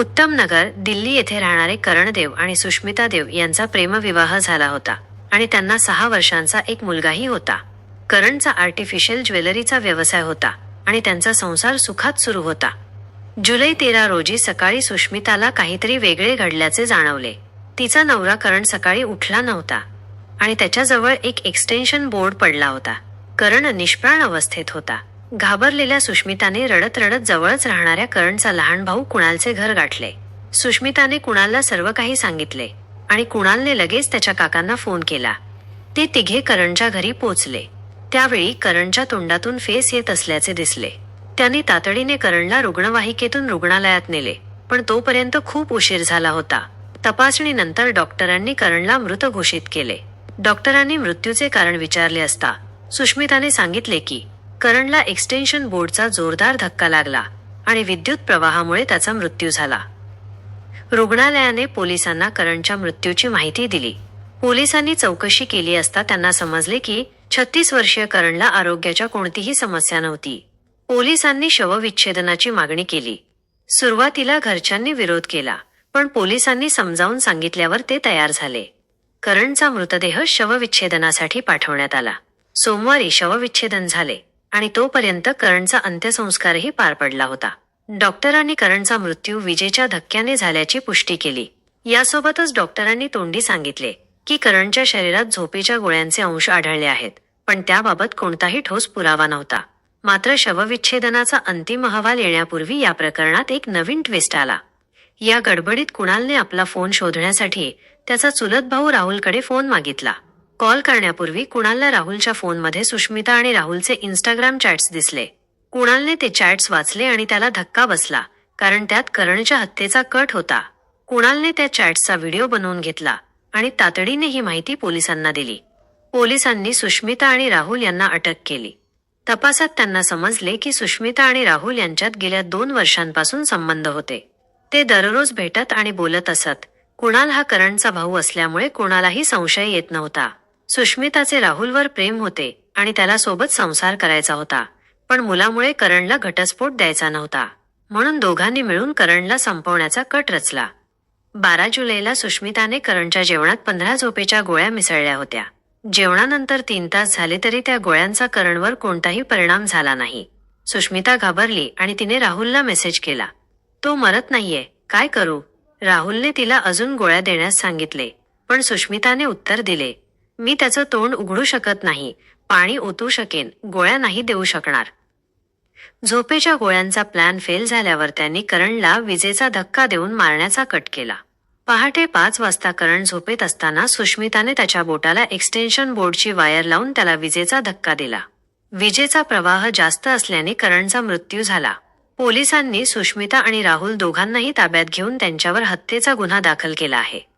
उत्तम नगर दिल्ली येथे राहणारे करणदेव आणि सुष्मिता देव यांचा प्रेमविवाह झाला होता आणि त्यांना सहा वर्षांचा एक मुलगाही होता. करणचा आर्टिफिशियल ज्वेलरीचा व्यवसाय होता आणि त्यांचा संसार सुखात सुरू होता. जुलै तेरा रोजी सकाळी सुष्मिताला काहीतरी वेगळे घडल्याचे जाणवले. तिचा नवरा करण सकाळी उठला नव्हता आणि त्याच्याजवळ एक एक्सटेन्शन बोर्ड पडला होता. करण निष्प्राण अवस्थेत होता. घाबरलेल्या सुष्मिताने रडत रडत जवळच राहणाऱ्या करणचा लहान भाऊ कुणालचे घर गाठले. सुष्मिताने कुणालला सर्व काही सांगितले आणि कुणालने लगेच त्याच्या काकांना फोन केला. ते तिघे करणच्या घरी पोचले. त्यावेळी करणच्या तोंडातून फेस येत असल्याचे दिसले. त्यांनी तातडीने करणला रुग्णवाहिकेतून रुग्णालयात नेले पण तोपर्यंत खूप उशीर झाला होता. तपासणीनंतर डॉक्टरांनी करणला मृत घोषित केले. डॉक्टरांनी मृत्यूचे कारण विचारले असता सुष्मिताने सांगितले की करणला एक्सटेन्शन बोर्डचा जोरदार धक्का लागला आणि विद्युत प्रवाहामुळे त्याचा मृत्यू झाला. रुग्णालयाने पोलिसांना करणच्या मृत्यूची माहिती दिली. पोलिसांनी चौकशी केली असता त्यांना समजले की छत्तीस वर्षीय करणला आरोग्याच्या कोणतीही समस्या नव्हती. पोलिसांनी शवविच्छेदनाची मागणी केली. सुरुवातीला घरच्यांनी विरोध केला पण पोलिसांनी समजावून सांगितल्यावर ते तयार झाले. करणचा मृतदेह शवविच्छेदनासाठी पाठवण्यात आला. सोमवारी शवविच्छेदन झाले. आणि तोपर्यंत करणचा अंत्यसंस्कारही पार पडला होता. डॉक्टरांनी करणचा मृत्यू विजेच्या धक्क्याने झाल्याची पुष्टी केली. यासोबतच डॉक्टरांनी तोंडी सांगितले की करणच्या शरीरात झोपेच्या गोळ्यांचे अंश आढळले आहेत पण त्याबाबत कोणताही ठोस पुरावा नव्हता. मात्र शवविच्छेदनाचा अंतिम अहवाल येण्यापूर्वी या प्रकरणात एक नवीन ट्विस्ट आला. या गडबडीत कुणालने आपला फोन शोधण्यासाठी त्याचा चुलत भाऊ राहुलकडे फोन मागितला. कॉल करण्यापूर्वी कुणालला राहुलच्या फोनमध्ये सुष्मिता आणि राहुलचे इन्स्टाग्राम चॅट्स दिसले. कुणालने ते चॅट्स वाचले आणि त्याला धक्का बसला कारण त्यात करणच्या हत्येचा कट होता. कुणालने त्या चॅट्सचा व्हिडिओ बनवून घेतला आणि तातडीने ही माहिती पोलिसांना दिली. पोलिसांनी सुष्मिता आणि राहुल यांना अटक केली. तपासात त्यांना समजले की सुष्मिता आणि राहुल यांच्यात गेल्या दोन वर्षांपासून संबंध होते. ते दररोज भेटत आणि बोलत असत. कुणाल हा करणचा भाऊ असल्यामुळे कुणालाही संशय येत नव्हता. सुष्मिताचे राहुलवर प्रेम होते आणि त्याला सोबत संसार करायचा होता पण मुलामुळे करणला घटस्फोट द्यायचा नव्हता. म्हणून दोघांनी मिळून करणला संपवण्याचा कट रचला. बारा जुलैला सुष्मिताने करणच्या जेवणात पंधरा झोपेच्या गोळ्या मिसळल्या होत्या. जेवणानंतर तीन तास झाले तरी त्या गोळ्यांचा करणवर कोणताही परिणाम झाला नाही. सुष्मिता घाबरली आणि तिने राहुलला मेसेज केला. तो मरत नाहीये. काय करू? राहुलने तिला अजून गोळ्या देण्यास सांगितले पण सुष्मिताने उत्तर दिले मी त्याचं तोंड उघडू शकत नाही पाणी ओतू शकेन गोळ्या नाही देऊ शकणार. झोपेच्या गोळ्यांचा प्लॅन फेल झाल्यावर त्यांनी करणला विजेचा धक्का देऊन मारण्याचा कट केला. पहाटे पाच वाजता करण झोपेत असताना सुष्मिताने त्याच्या बोटाला एक्सटेन्शन बोर्डची वायर लावून त्याला विजेचा धक्का दिला. विजेचा प्रवाह जास्त असल्याने करणचा मृत्यू झाला. पोलिसांनी सुष्मिता आणि राहुल दोघांनाही ताब्यात घेऊन त्यांच्यावर हत्येचा गुन्हा दाखल केला आहे.